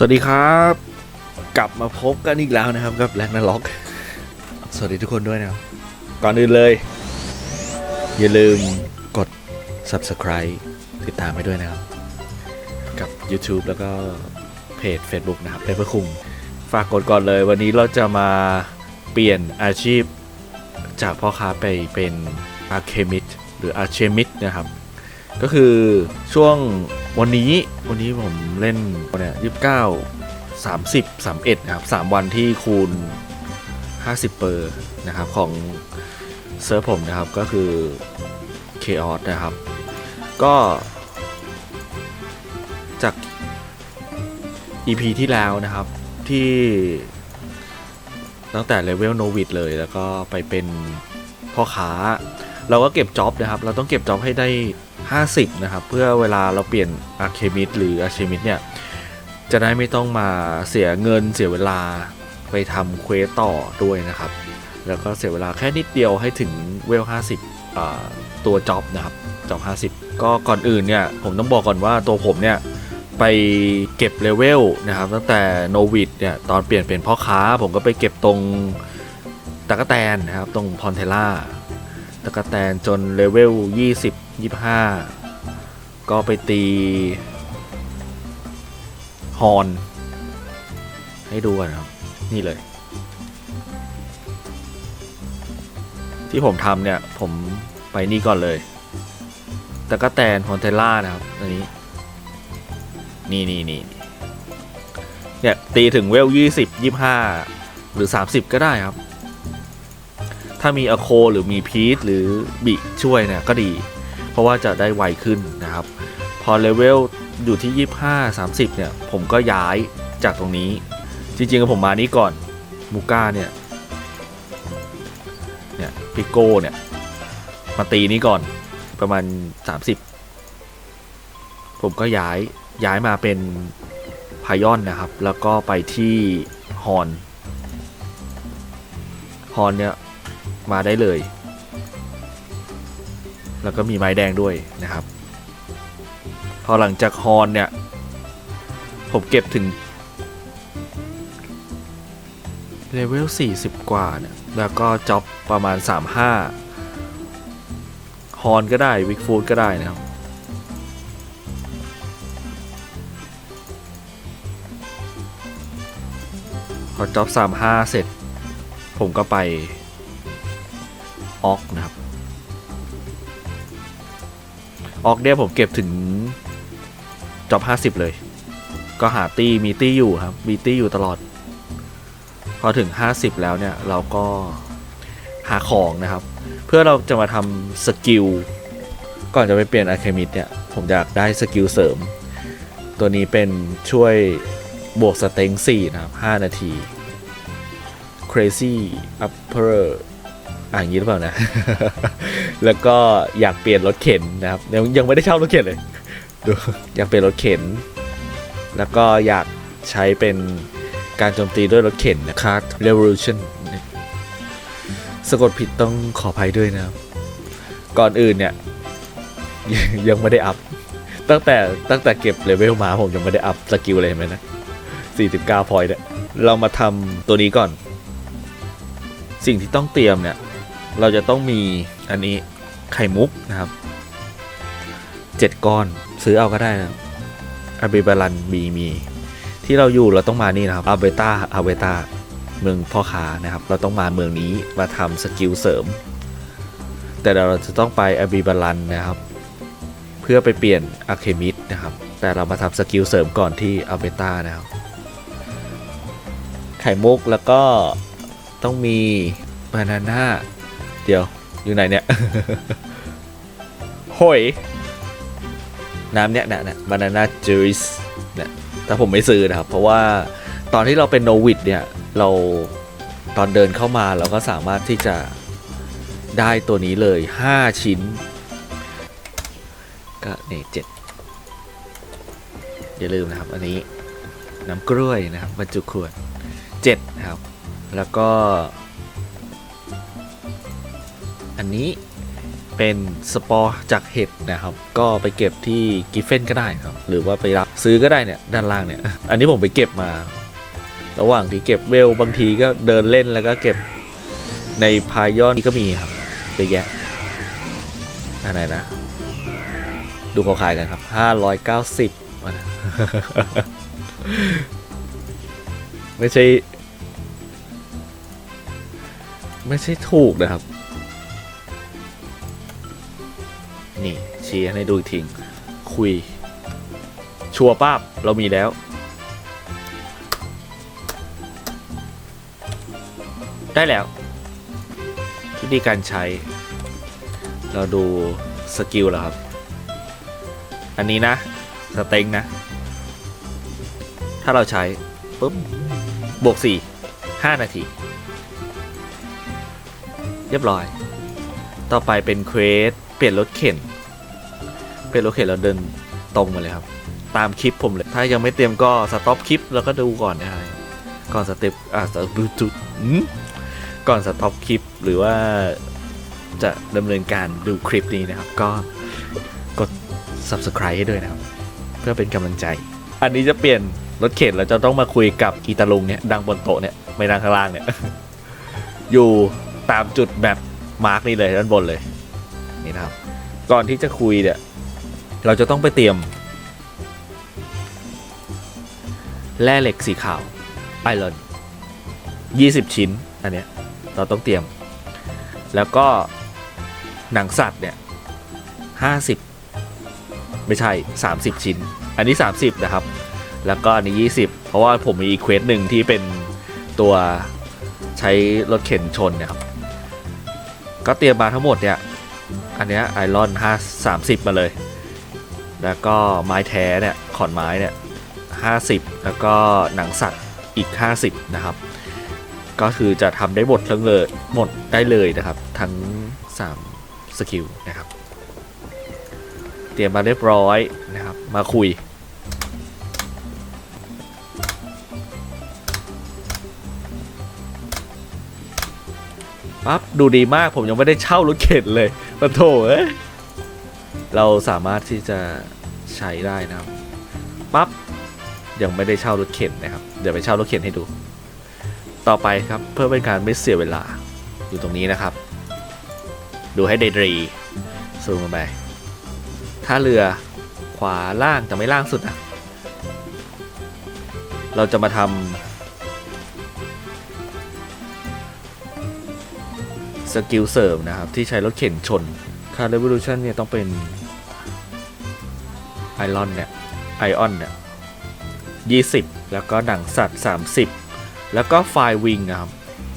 สวัสดีครับ กลับมาพบกันอีกแล้วนะครับกับแลกนาล็อก สวัสดีทุกคนด้วยนะครับ ก่อนอื่นเลย อย่าลืมกด subscribe ติดตามไปด้วยนะครับ กับ YouTube แล้วก็เพจ Facebook นะครับเปเปอร์คุงฝากกดก่อนเลย วันนี้เราจะมาเปลี่ยนอาชีพจากพ่อค้าไปเป็นอาเคมิ t หรืออาเชมิ t นะครับ ก็คือช่วง วันนี้วันนี้ผมเล่นเนี่ยยี่สิบเก้าสามสิบสามเอ็ดนะครับสามวันที่คูณห้าสิบเปอร์นะครับ ของเซิร์ฟผมนะครับก็คือ Chaos นะครับ ก็จาก EP ที่แล้วนะครับที่ตั้งแต่เลเวลโนวิดเลย แล้วก็ไปเป็นพ่อค้า เราก็เก็บจ็อบนะครับ เราต้องเก็บจ็อบให้ได้ 50 นะครับ เพื่อเวลาเราเปลี่ยนอาร์เคมิดหรืออาร์เชมิดเนี่ยจะได้ไม่ต้องมาเสียเงินเสียเวลาไปทำเควสต่อด้วยนะครับ แล้วก็เสียเวลาแค่นิดเดียวให้ถึงเวล 50 ตัวจ็อบนะครับจ็อบ50 ก็ก่อนอื่นเนี่ยผมต้องบอกก่อนว่าตัวผมเนี่ยไปเก็บเลเวลนะครับ ตั้งแต่โนวิดเนี่ยตอนเปลี่ยนเป็นพ่อค้า ผมก็ไปเก็บตรงตะกะแตนนะครับ ตรงพอนเทล่าตะกะแตนจนเลเวล 20 25ก็ไปตีฮอน ให้ดูกันครับ นี่เลย ที่ผมทำเนี่ย ผมไปนี่ก่อนเลยตะกะแตนฮอนเทล่านะครับ อันนี้ นี่นี่นี่เนี่ย ตีถึงเวล20 25หรือ30ก็ได้ครับ ถ้ามีอโคหรือมีพีทหรือบิช่วยเนี่ยก็ดี ราะว่าจะได้ไวขึ้นนะครับ พอเลเวลอยู่ที่ 25 30 เนี่ย ผมก็ย้ายจากตรงนี้ จริงๆผมมานี้ก่อนมูก้าเนี่ยเนี่ยพิโก้เนี่ย มาตีนี้ก่อนประมาณ 30 ผมก็ย้ายย้ายมาเป็นพายอนนะครับ แล้วก็ไปที่ฮอนฮอนเนี่ย มาได้เลย แล้วก็มีไม้แดงด้วยนะครับ พอหลังจากฮอนเนี่ย ผมเก็บถึงเลเวล40 กว่าเนี่ย แล้วก็จ็อบประมาณ 35 ฮอนก็ได้วิกฟูดก็ได้นะครับพอจ็อบ35 เสร็จ ผมก็ไป ออกนะครับ ออกเนี่ยผมเก็บถึงจอบ50เลย ก็หาตี้มีตี้อยู่ครับ มีตี้อยู่ตลอด พอถึง50แล้วเนี่ย เราก็หาของนะครับ เพื่อเราจะมาทำสกิล ก่อนจะไปเปลี่ยนอะเคมิดเนี่ย ผมอยากได้สกิลเสริม ตัวนี้เป็นช่วยบวกสเต็ง4นะครับ 5 นาที crazy upper อ่าอย่งนี้หรือเปล่านะ แล้วก็อยากเปลี่ยนรถเข็นนะครับ ยังยังไม่ได้เช่ารถเข็นเลยดูอยากเปลี่ยนรถเข็น แล้วก็อยากใช้เป็นการโจมตีด้วยรถเข็นนะ Card Revolution สะกดผิดต้องขออภัยด้วยนะครับ ก่อนอื่นเนี่ยยังยังไม่ได้อัพ ตั้งแต่ตั้งแต่เก็บเลเวลมาผมยังไม่ได้อัพสกิลเลยเห็นไหมนะ 49พอยต์เนี่ยเรามาทำตัวนี้ก่อน สิ่งที่ต้องเตรียมเนี่ย เราจะต้องมีอันนี้ไข่มุกนะครับเจ็ดก้อนซื้อเอาก็ได้นะอาเบบาลันมีมี ที่เราอยู่เราต้องมานี่นะครับอาเบต้าอาเบต้าเมืองพ่อค้านะครับ เราต้องมาเมืองนี้มาทำสกิลเสริม แต่เราจะต้องไปอาบีบาลันนะครับ เพื่อไปเปลี่ยนอะเคมิดนะครับ แต่เรามาทำสกิลเสริมก่อนที่อาเบต้านะครับ ไข่มุกแล้วก็ต้องมีบานาน่า เดียว อยู่ไหนเนี่ยหยน้ำเนี่ยนะนะบานาน่าจูสเนี่ยแต่ผมไม่ซื้อนะครับ เพราะว่าตอนที่เราเป็นโนวิดเนี่ย เราตอนเดินเข้ามาเราก็สามารถที่จะได้ตัวนี้เลย 5 ชิ้น ก็เนี่ยเจ็ดอย่าลืมนะครับ อันนี้น้ำกล้วยนะครับบรรจุขวด7นะครับ แล้วก็ อันนี้เป็นสปอร์จากเห็ดนะครับ ก็ไปเก็บที่กิฟเฟนก็ได้ครับ หรือว่าไปรับซื้อก็ได้เนี่ยด้านล่างเนี่ย อันนี้ผมไปเก็บมา ระหว่างที่เก็บเวลบางทีก็เดินเล่นแล้วก็เก็บในพายอนนี่ก็มีครับเยอะแยะอันไหนะ ดูเขาขายกันครับ 590มานะไม่ใช่ ไม่ใช่ถูกนะครับ นี่ชี้ให้ดูอีกทีคุย ชัวร์ป้าบเรามีแล้ว ได้แล้ว วิธีการใช้ เราดูสกิลแล้วครับ อันนี้นะ สเต็งนะ ถ้าเราใช้ปุ๊บบวกสี่ห้านาที เรียบร้อย ต่อไปเป็นเควส เปลี่ยนรถเข็น เปลี่ยนรถเข็นเราเดินตรงมาเลยครับ ตามคลิปผมเลย ถ้ายังไม่เตรียมก็สต็อปคลิปแล้วก็ดูก่อนได้ก่อนสเต็ปอ่าสบลูทูธก่อนสต็อปคลิปหรือว่าจะดำเนินการดูคลิปนี้นะครับ ก็กด subscribe ให้ด้วยนะครับ เพื่อเป็นกำลังใจ อันนี้จะเปลี่ยนรถเข็นเราจะต้องมาคุยกับอีตาลุงเนี่ยดังบนโต๊ะเนี่ยไม่ดังข้างล่างเนี่ย อยู่ตามจุดแบบมาร์กนี่เลยด้านบนเลยนี่นะครับ ก่อนที่จะคุยเนี่ย เราจะต้องไปเตรียมแร่เหล็กสีขาวไอรอน20 ชิ้น อันเนี้ยเราต้องเตรียม แล้วก็หนังสัตว์เนี่ย50 ไม่ใช่ 30 ชิ้น อันนี้ 30 นะครับ แล้วก็อันนี้ 20 เพราะว่าผมมีอีกเควสหนึ่งที่เป็นตัวใช้รถเข็นชนเนี่ยครับ ก็เตรียมมาทั้งหมดเนี่ย อันเนี้ยไอรอน5 30 มาเลย แล้วก็ไม้แท้เนี่ยขอนไม้เนี่ย50 แล้วก็หนังสัตว์อีก 50 นะครับ ก็คือจะทำได้หมดทั้งเลยหมดได้เลยนะครับ ทั้ง 3 สกิลนะครับ เตรียมมาเรียบร้อยนะครับ มาคุย ปั๊บ ดูดีมากผมยังไม่ได้เช่ารถเข็นเลยปะโถเอ้ เราสามารถที่จะใช้ได้นะครับปั๊บยังไม่ได้เช่ารถเข็นนะครับ เดี๋ยวไปเช่ารถเข็นให้ดู ต่อไปครับเพื่อเป็นการไม่เสียเวลาอยู่ตรงนี้นะครับ ดูให้ดีดีซูมลงไปท่าเรือขวาล่างแต่ไม่ล่างสุดนะเราจะมาทำสกิลเสริมนะครับ ที่ใช้รถเข็นชนคาร์ e เ o ลูชันเนี่ยต้องเป็น ไอรอนเนี่ยไอออนเนี่ย20แล้วก็หนังสัตว์30แล้วก็ไฟวิงนะครับ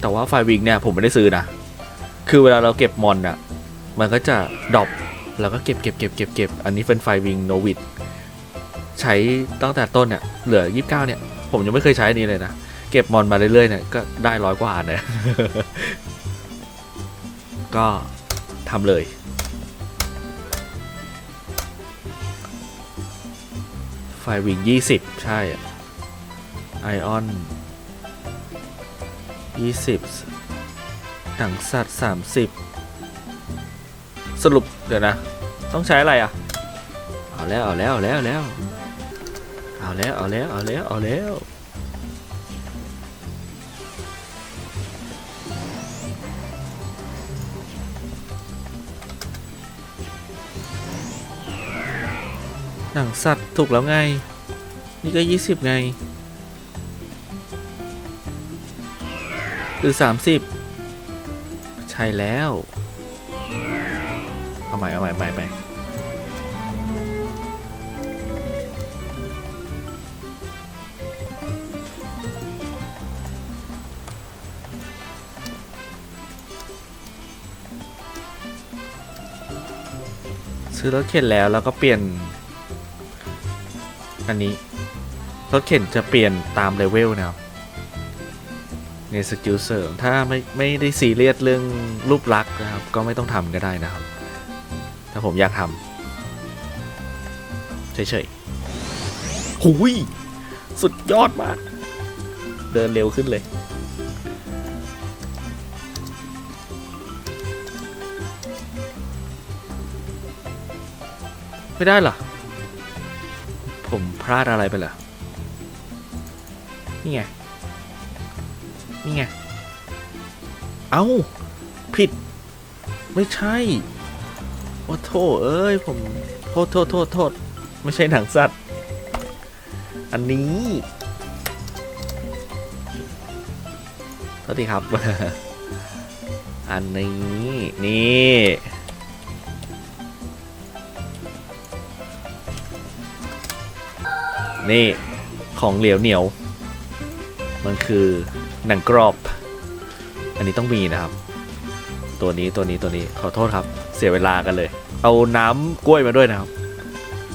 แต่ว่าไฟวิงเนี่ยผมไม่ได้ซื้อนะ คือเวลาเราเก็บมอนอะมันก็จะดรอปแล้วก็เก็บเก็บเก็บเก็บเก็บอันนี้เป็นไฟวิงโนวิดใช้ตั้งแต่ต้นเนี่ยเหลือ29เนี่ย ผมยังไม่เคยใช้อันนี้เลยนะ เก็บมอนมาเรื่อยๆเนี่ยก็ได้ร้อยกว่าอันเนี่ยก็ทำเลย ไฟวิง20ใช่ไอออน20หนังสัตว์30สรุปเดี๋ยวนะ ต้องใช้อะไรอะ เอาแล้ว เอาแล้ว เอาแล้ว เอาแล้ว เอาแล้ว เอาแล้ว เอาแล้ว หนังสัตว์ถูกแล้วไง นี่ก็ 20 ไง หรือ 30 ใช่แล้ว เอาใหม่เอาใหม่ใหม่ใหม่ซื้อรถเข็นแล้วแล้วก็เปลี่ยน อันนี้รถเข็นจะเปลี่ยนตามเลเวลนะครับในสกิลเสริมถ้าไม่ไม่ได้ซีเรียสเรื่องรูปลักษณ์นะครับ ก็ไม่ต้องทำก็ได้นะครับ ถ้าผมอยากทำเฉยๆหุยสุดยอดมาก เดินเร็วขึ้นเลยอไม่ได้เหรอ ผมพลาดอะไรไปเหรอ นี่ไง นี่ไง เอ้า ผิด ไม่ใช่ โอ้โทษเอ้ย ผม โทษโทษโทษโทษ ไม่ใช่หนังสัตว์ อันนี้สวัสดีครับ อันนี้ นี่ นี่ของเหลวเหนียว มันคือหนังกรอบ อันนี้ต้องมีนะครับ ตัวนี้ตัวนี้ตัวนี้ขอโทษครับ เสียเวลากันเลย เอาน้ำกล้วยมาด้วยนะครับ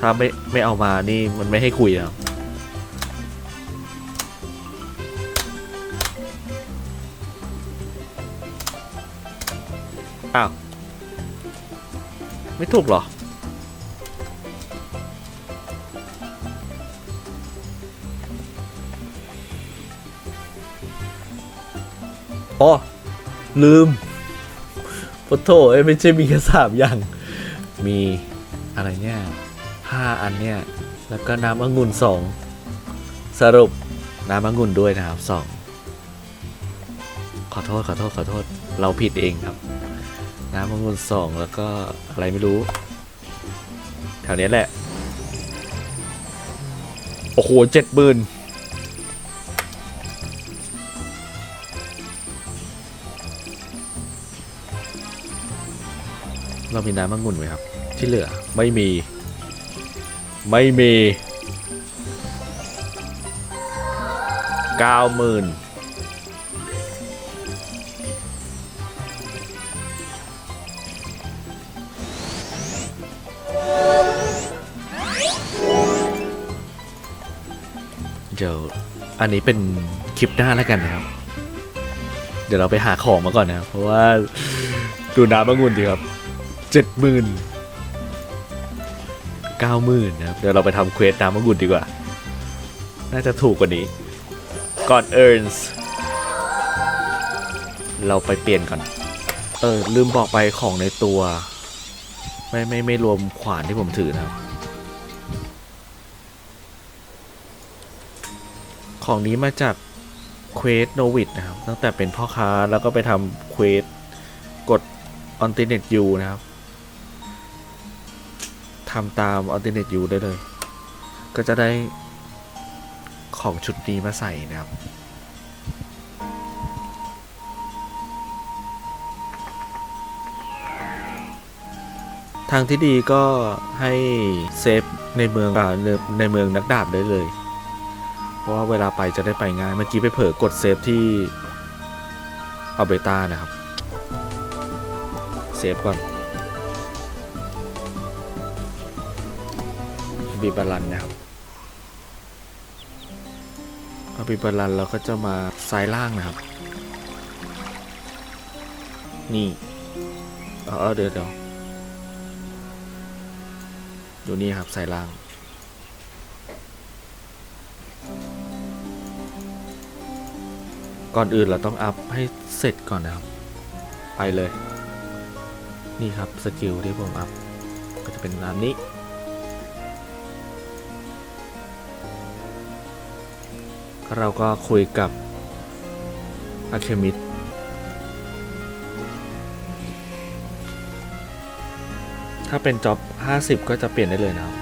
ถ้าไม่ไม่เอามานี่มันไม่ให้คุยนะครับอ้าว ไม่ถูกหรอ อ๋อ ลืมปะโถเอ้ไม่ใช่มีแค่สามอย่าง มีอะไรเนี่ยห้าอันเนี่ย แล้วก็น้ำองุ่นสอง สรุปน้ำองุ่นด้วยนะครับสองขอโทษขอโทษขอโทษ เราผิดเองครับ น้ำองุ่นสองแล้วก็อะไรไม่รู้ แถวนี้แหละ โอ้โหเจ็ดหมื่น เรามีน้ำองุ่นไหมครับ ที่เหลือไม่มี ไม่มีเก้าหมื่นเดี๋ยวอันนี้เป็นคลิปหน้าแล้วกันนะครับ เดี๋ยวเราไปหาของมาก่อนนะครับ เพราะว่าดูน้ำองุ่นดีครับ เจ็ดหมื่นเก้าหมื่นนะครับ เดี๋ยวเราไปทำเควสน้ำมะกุฎดีกว่า น่าจะถูกกว่านี้ก่อน earns เราไปเปลี่ยนก่อน เออ ลืมบอกไปของในตัว ไม่ไม่ไม่รวมขวานที่ผมถือนะครับ ของนี้มาจากเควสโนวิดนะครับ ตั้งแต่เป็นพ่อค้าแล้วก็ไปทำเควสกด alternate u นะครับ ทำตาม alternate u ได้เลย ก็จะได้ของชุดนี้มาใส่นะครับ ทางที่ดีก็ให้เซฟในเมืองอในเมืองนักดาบได้เลย เพราะว่าเวลาไปจะได้ไปง่าย เมื่อกี้ไปเผลอกดเซฟที่อัลเบตานะครับ เซฟก่อน บีบาลันนะครับเอบีบาลันเราก็จะมาซ้ายล่างนะครับ นี่เออเออเดี๋ยวเดี๋ยวดูนี่ครับซ้ายล่างก่อนอื่นเราต้องอัพให้เสร็จก่อนนะครับ ไปเลย นี่ครับสกิลที่ผมอัพก็จะเป็นอันนี้ เราก็คุยกับอะเคมิดถ้าเป็นจ็อบ 50 ก็จะเปลี่ยนได้เลยนะครับ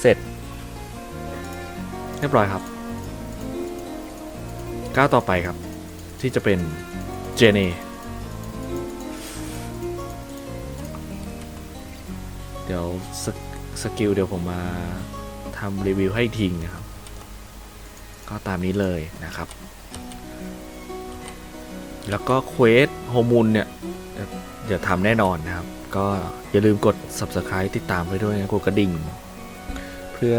เสร็จ เรียบร้อยครับก้าวต่อไปครับ ที่จะเป็นเจเน ดี๋ยวสกสกิลเดี๋ยวผมมาทำรีวิวให้อีกทีนะครับ ก็ตามนี้เลยนะครับ แล้วก็เควสโฮมูลเนี่ยเดี๋ยวเดี๋ยวทำแน่นอนนะครับ ก็อย่าลืมกด subscribe ติดตามไปด้วยนะกดกระดิ่ง เพื่อ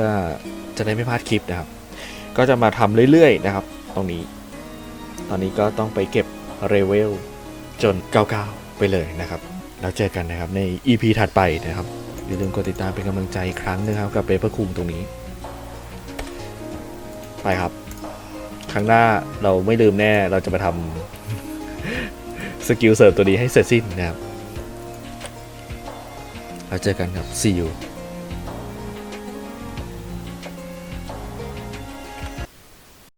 จะได้ไม่พลาดคลิปนะครับ ก็จะมาทำเรื่อยๆนะครับ ตรงนี้ ตอนนี้ก็ต้องไปเก็บเรเวลจน 99 ไปเลยนะครับ แล้วเจอกันนะครับใน EP ถัดไปนะครับ อย่าลืมกดติดตามเป็นกำลังใจอีกครั้งนะครับ กับเปเปอร์คุมตรงนี้ ไปครับ ครั้งหน้าเราไม่ลืมแน่เราจะมาทำสกิลเสริมตัวนี้ให้เสร็จสิ้นนะครับแล้วเจอกันครับ see you